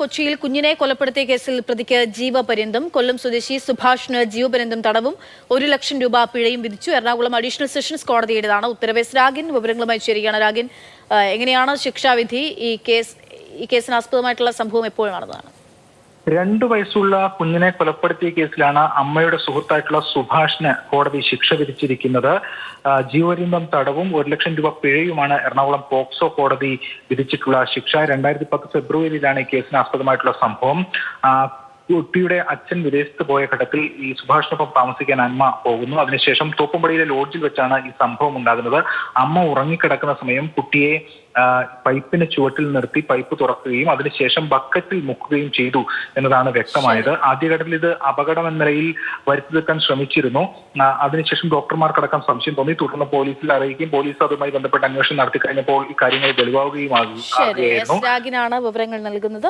കൊച്ചിയിൽ കുഞ്ഞിനെ കൊലപ്പെടുത്തിയ കേസിൽ പ്രതിക്ക് ജീവപര്യന്തം. കൊല്ലം സ്വദേശി സുഭാഷിന് ജീവപര്യന്തം തടവും ഒരു ലക്ഷം രൂപ പിഴയും വിധിച്ചു. എറണാകുളം അഡീഷണൽ സെഷൻസ് കോടതിയുടേതാണ് ഉത്തരവേസ് രാഗിൻ വിവരങ്ങളുമായി ചേരുകയാണ് രാഗിൻ. എങ്ങനെയാണ് ശിക്ഷാവിധി? ഈ കേസ് ഈ കേസിന് ആസ്പദമായിട്ടുള്ള സംഭവം എപ്പോൾ നടന്നതാണ് രണ്ടു വയസ്സുള്ള കുഞ്ഞിനെ കൊലപ്പെടുത്തിയ കേസിലാണ് അമ്മയുടെ സുഹൃത്തായിട്ടുള്ള സുഭാഷിന് കോടതി ശിക്ഷ വിധിച്ചിരിക്കുന്നത്. ജീവരിന്തം തടവും ഒരു ലക്ഷം രൂപ പിഴയുമാണ് എറണാകുളം പോക്സോ കോടതി വിധിച്ചിട്ടുള്ള ശിക്ഷ. രണ്ടായിരത്തി പത്ത് ഫെബ്രുവരിയിലാണ് ഈ കേസിന് ആസ്പദമായിട്ടുള്ള സംഭവം. കുട്ടിയുടെ അച്ഛൻ വിദേശത്ത് പോയ ഘട്ടത്തിൽ ഈ സുഭാഷിനൊപ്പം താമസിക്കാൻ അമ്മ പോകുന്നു. അതിനുശേഷം തോപ്പുംപടിയിലെ ലോഡ്ജിൽ വെച്ചാണ് ഈ സംഭവം ഉണ്ടാകുന്നത്. അമ്മ ഉറങ്ങിക്കിടക്കുന്ന സമയം കുട്ടിയെ പൈപ്പിന് ചുവട്ടിൽ നിർത്തി പൈപ്പ് തുറക്കുകയും അതിനുശേഷം ബക്കറ്റിൽ മുക്കുകയും ചെയ്തു എന്നതാണ് വ്യക്തമായത്. ആദ്യഘട്ടത്തിൽ ഇത് അപകടം എന്ന നിലയിൽ വരുത്തി തീർക്കാൻ ശ്രമിച്ചിരുന്നു അതിനുശേഷം ഡോക്ടർമാർക്കടക്കം സംശയം തോന്നി. തുടർന്ന് പോലീസിൽ അറിയിക്കുകയും പോലീസ് അതുമായി ബന്ധപ്പെട്ട് അന്വേഷണം നടത്തി കഴിഞ്ഞപ്പോൾ ഈ കാര്യങ്ങൾ വെളിവാകുകയും ആകുകയായിരുന്നു. വിവരങ്ങൾ നൽകുന്നത്.